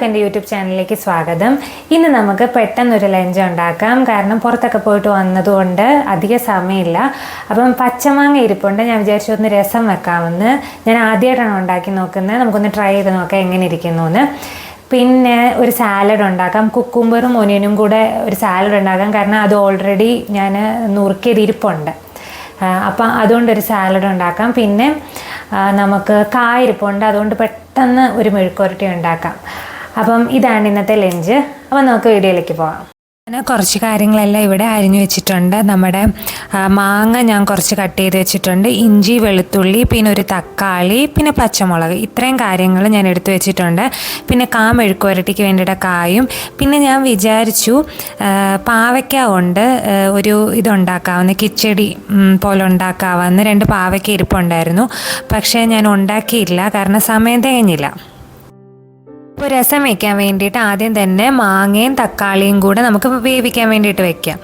എല്ലാവർക്കും എന്റെ യൂട്യൂബ് ചാനലിലേക്ക് സ്വാഗതം. ഇന്ന് നമുക്ക് പെട്ടെന്നൊരു ലഞ്ച് ഉണ്ടാക്കാം. കാരണം പുറത്തൊക്കെ പോയിട്ട് വന്നതുകൊണ്ട് അധിക സമയമില്ല. അപ്പം പച്ചമാങ്ങ ഇരിപ്പുണ്ട്. ഞാൻ വിചാരിച്ചു ഒന്ന് രസം വെക്കാമെന്ന്. ഞാൻ ആദ്യമായിട്ടാണ് ഉണ്ടാക്കി നോക്കുന്നത്. നമുക്കൊന്ന് ട്രൈ ചെയ്ത് നോക്കാം എങ്ങനെ ഇരിക്കുന്നു എന്ന് പിന്നെ ഒരു സാലഡ് ഉണ്ടാക്കാം. കുക്കുംബറും ഒനിയനും കൂടെ ഒരു സാലഡ് ഉണ്ടാക്കാം. കാരണം അത് ഓൾറെഡി ഞാൻ നുറുക്കിയത് ഇരിപ്പുണ്ട്. അപ്പം അതുകൊണ്ടൊരു സാലഡ് ഉണ്ടാക്കാം. പിന്നെ നമുക്ക് കായിരിപ്പുണ്ട് അതുകൊണ്ട് പെട്ടെന്ന് ഒരു മെഴുക്കുരട്ടി ഉണ്ടാക്കാം. അപ്പം ഇതാണ് ഇന്നത്തെ ലഞ്ച്. അപ്പം നമുക്ക് വീഡിയോയിലേക്ക് പോകാം ഞാൻ കുറച്ച് കാര്യങ്ങളെല്ലാം ഇവിടെ അരിഞ്ഞു വെച്ചിട്ടുണ്ട്. നമ്മുടെ മാങ്ങ ഞാൻ കുറച്ച് കട്ട് ചെയ്ത് വെച്ചിട്ടുണ്ട്. ഇഞ്ചി വെളുത്തുള്ളി പിന്നെ ഒരു തക്കാളി പിന്നെ പച്ചമുളക്. ഇത്രയും കാര്യങ്ങൾ ഞാൻ എടുത്തു വെച്ചിട്ടുണ്ട്. പിന്നെ കാമെഴുക്ക് മെഴുക്കുവരട്ടിക്ക് വേണ്ടിയിട്ട് കായും. പിന്നെ ഞാൻ വിചാരിച്ചു പാവയ്ക്ക കൊണ്ട് ഒരു ഇതുണ്ടാക്കാവുന്ന കിച്ചടി പോലെ ഉണ്ടാക്കാവുന്ന രണ്ട് പാവയ്ക്ക ഇരിപ്പുണ്ടായിരുന്നു. പക്ഷേ ഞാൻ ഉണ്ടാക്കിയില്ല. കാരണം സമയം തികഞ്ഞില്ല. ഇപ്പോൾ രസം വെക്കാൻ വേണ്ടിയിട്ട് ആദ്യം തന്നെ മാങ്ങയും തക്കാളിയും കൂടെ നമുക്ക് വേവിക്കാൻ വേണ്ടിയിട്ട് വെക്കാം.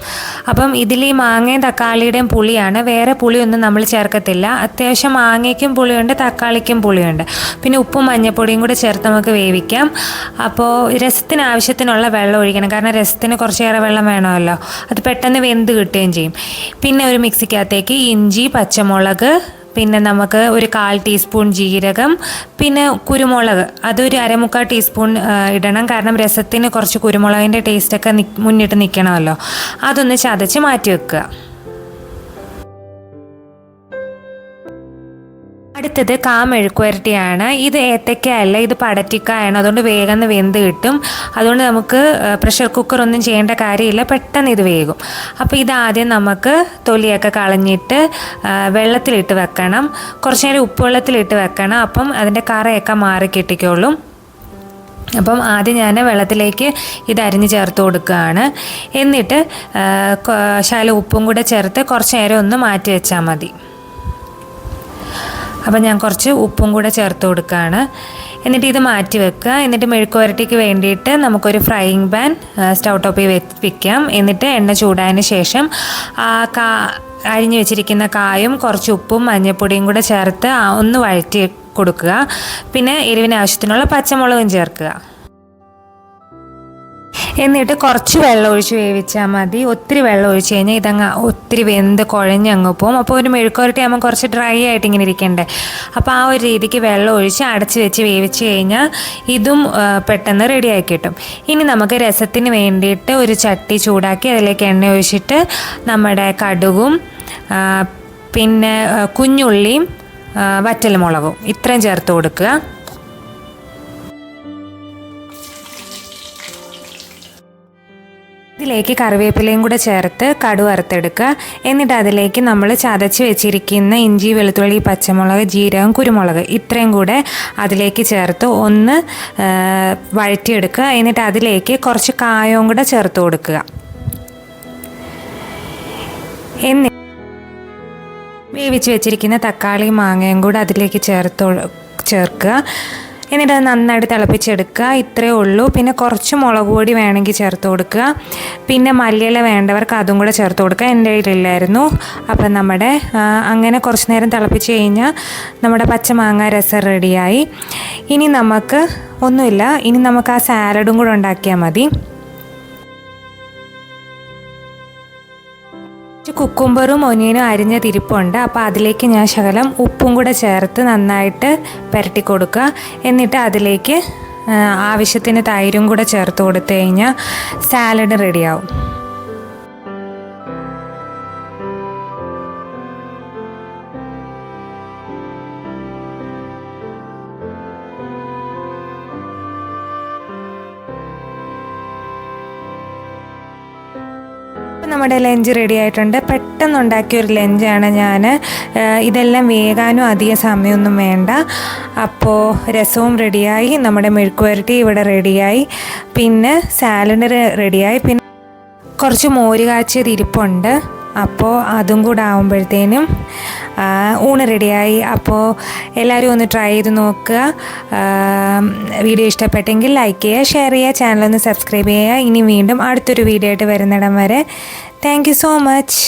അപ്പം ഇതിൽ ഈ മാങ്ങയും തക്കാളിയുടെയും പുളിയാണ്. വേറെ പുളിയൊന്നും നമ്മൾ ചേർക്കത്തില്ല. അത്യാവശ്യം മാങ്ങയ്ക്കും പുളിയുണ്ട് തക്കാളിക്കും പുളിയുണ്ട്. പിന്നെ ഉപ്പും മഞ്ഞൾപ്പൊടിയും കൂടെ ചേർത്ത് നമുക്ക് വേവിക്കാം. അപ്പോൾ രസത്തിന് ആവശ്യത്തിനുള്ള വെള്ളം ഒഴിക്കണം. കാരണം രസത്തിന് കുറച്ചേറെ വെള്ളം വേണമല്ലോ. അത് പെട്ടെന്ന് വെന്ത് കിട്ടുകയും ചെയ്യും. പിന്നെ ഒരു മിക്സിക്കകത്തേക്ക് ഇഞ്ചി പച്ചമുളക് പിന്നെ നമുക്ക് ഒരു കാൽ ടീസ്പൂൺ ജീരകം പിന്നെ കുരുമുളക്. അതൊരു അരമുക്കാൽ ടീസ്പൂൺ ഇടണം. കാരണം രസത്തിന് കുറച്ച് കുരുമുളകിന്റെ ടേസ്റ്റൊക്കെ നി മുന്നിട്ട് നിൽക്കണമല്ലോ അതൊന്ന് ചതച്ച് മാറ്റി വെക്കുക. അടുത്തത് കാമെഴുക്കുവരട്ടിയാണ് ഇത് ഏത്തക്കയല്ല ഇത് പടറ്റിക്കായാണ്. അതുകൊണ്ട് വേഗം വെന്ത് കിട്ടും. അതുകൊണ്ട് നമുക്ക് പ്രഷർ കുക്കർ ഒന്നും ചെയ്യേണ്ട കാര്യമില്ല. പെട്ടെന്ന് ഇത് വേകും. അപ്പോൾ ഇതാദ്യം നമുക്ക് തൊലിയൊക്കെ കളഞ്ഞിട്ട് വെള്ളത്തിലിട്ട് വെക്കണം. കുറച്ച് നേരം ഉപ്പുവെള്ളത്തിലിട്ട് വെക്കണം. അപ്പം അതിന്റെ കറയൊക്കെ മാറി കിട്ടിക്കോളും. അപ്പം ആദ്യം ഞാൻ വെള്ളത്തിലേക്ക് ഇത് അരിഞ്ഞ് ചേർത്ത് കൊടുക്കുകയാണ്. എന്നിട്ട് ശാല ഉപ്പും കൂടെ ചേർത്ത് കുറച്ച് നേരം ഒന്ന് മാറ്റി വെച്ചാൽ മതി. അപ്പം ഞാൻ കുറച്ച് ഉപ്പും കൂടെ ചേർത്ത് കൊടുക്കുകയാണ് എന്നിട്ട് ഇത് മാറ്റി വെക്കുക. എന്നിട്ട് മെഴുക്ക് വരട്ടിക്ക് വേണ്ടിയിട്ട് നമുക്കൊരു ഫ്രൈയിങ് പാൻ സ്റ്റൗ ടോപ്പിൽ വെക്കാം. എന്നിട്ട് എണ്ണ ചൂടായതിന് ശേഷം ആ കാ അരിഞ്ഞു വെച്ചിരിക്കുന്ന കായും കുറച്ച് ഉപ്പും മഞ്ഞൾപ്പൊടിയും കൂടെ ചേർത്ത് ഒന്ന് വഴറ്റി കൊടുക്കുക. പിന്നെ എരിവിന് ആവശ്യത്തിനുള്ള പച്ചമുളകും ചേർക്കുക. എന്നിട്ട് കുറച്ച് വെള്ളം ഒഴിച്ച് വേവിച്ചാൽ മതി. ഒത്തിരി വെള്ളം ഒഴിച്ച് കഴിഞ്ഞാൽ ഇതങ്ങ് ഒത്തിരി വെന്ത് കുഴഞ്ഞ് അങ്ങ് പോകും അപ്പോൾ ഒരു മെഴുക്കുരട്ടി ആകുമ്പോൾ കുറച്ച് ഡ്രൈ ആയിട്ട് ഇങ്ങനെ ഇരിക്കണ്ടേ. അപ്പോൾ ആ ഒരു രീതിക്ക് വെള്ളം ഒഴിച്ച് അടച്ച് വെച്ച് വേവിച്ച് കഴിഞ്ഞാൽ ഇതും പെട്ടെന്ന് റെഡിയാക്കി കിട്ടും. ഇനി നമുക്ക് രസത്തിന് വേണ്ടിയിട്ട് ഒരു ചട്ടി ചൂടാക്കി അതിലേക്ക് എണ്ണ ഒഴിച്ചിട്ട് നമ്മുടെ കടുകും പിന്നെ കുഞ്ഞുള്ളിയും വറ്റൽമുളകും ഇത്രയും ചേർത്ത് കൊടുക്കുക. ഇതിലേക്ക് കറിവേപ്പിലയും കൂടെ ചേർത്ത് കടു വറുത്തെടുക്കുക. എന്നിട്ട് അതിലേക്ക് നമ്മൾ ചതച്ച് വെച്ചിരിക്കുന്ന ഇഞ്ചി വെളുത്തുള്ളി പച്ചമുളക് ജീരകം കുരുമുളക് ഇത്രയും കൂടെ അതിലേക്ക് ചേർത്ത് ഒന്ന് വഴറ്റിയെടുക്കുക. എന്നിട്ട് അതിലേക്ക് കുറച്ച് കായവും കൂടെ ചേർത്ത് കൊടുക്കുക. എന്നി വേവിച്ച് വെച്ചിരിക്കുന്ന തക്കാളിയും മാങ്ങയും കൂടെ അതിലേക്ക് ചേർത്ത് ചേർക്കുക. എന്നിട്ട് അത് നന്നായിട്ട് തിളപ്പിച്ചെടുക്കുക. ഇത്രയേ ഉള്ളൂ. പിന്നെ കുറച്ച് മുളക് പൊടി വേണമെങ്കിൽ ചേർത്ത് കൊടുക്കുക. പിന്നെ മല്ലിയില വേണ്ടവർക്ക് അതും കൂടെ ചേർത്ത് കൊടുക്കുക. എന്റെ കയ്യിലില്ലായിരുന്നു. അപ്പം നമ്മുടെ അങ്ങനെ കുറച്ച് നേരം തിളപ്പിച്ച് കഴിഞ്ഞാൽ നമ്മുടെ പച്ചമാങ്ങ രസം റെഡിയായി. ഇനി നമുക്ക് ഒന്നുമില്ല. ഇനി നമുക്ക് ആ സാലഡും കൂടെ ഉണ്ടാക്കിയാൽ മതി. കുറച്ച് കുക്കുംബറും ഒനിയനും അരിഞ്ഞ തിരിപ്പുണ്ട്. അപ്പോൾ അതിലേക്ക് ഞാൻ ശകലം ഉപ്പും കൂടെ ചേർത്ത് നന്നായിട്ട് പുരട്ടി കൊടുക്കുക. എന്നിട്ട് അതിലേക്ക് ആവശ്യത്തിന് തൈരും കൂടെ ചേർത്ത് കൊടുത്തു കഴിഞ്ഞാൽ സാലഡ് റെഡിയാവും. നമ്മുടെ ലഞ്ച് റെഡി ആയിട്ടുണ്ട്. പെട്ടെന്ന് ഉണ്ടാക്കിയ ഒരു ലഞ്ചാണ് ഞാൻ ഇതെല്ലാം വേകാനും അധിക സമയമൊന്നും വേണ്ട. അപ്പോൾ രസവും റെഡിയായി നമ്മുടെ മെഴുക്കുവരട്ടി ഇവിടെ റെഡിയായി പിന്നെ സാലഡ് റെഡിയായി പിന്നെ കുറച്ച് മോര് കാച്ചിയത് ഇരിപ്പുണ്ട്. അപ്പോൾ അതും കൂടെ ആകുമ്പോഴത്തേനും ഊണ് റെഡിയായി അപ്പോൾ എല്ലാവരും ഒന്ന് ട്രൈ ചെയ്ത് നോക്കുക. വീഡിയോ ഇഷ്ടപ്പെട്ടെങ്കിൽ ലൈക്ക് ചെയ്യുക ഷെയർ ചെയ്യുക ചാനൽ ഒന്ന് സബ്സ്ക്രൈബ് ചെയ്യുക. ഇനി വീണ്ടും അടുത്തൊരു വീഡിയോ ആയിട്ട് വരുന്നിടം വരെ. Thank so much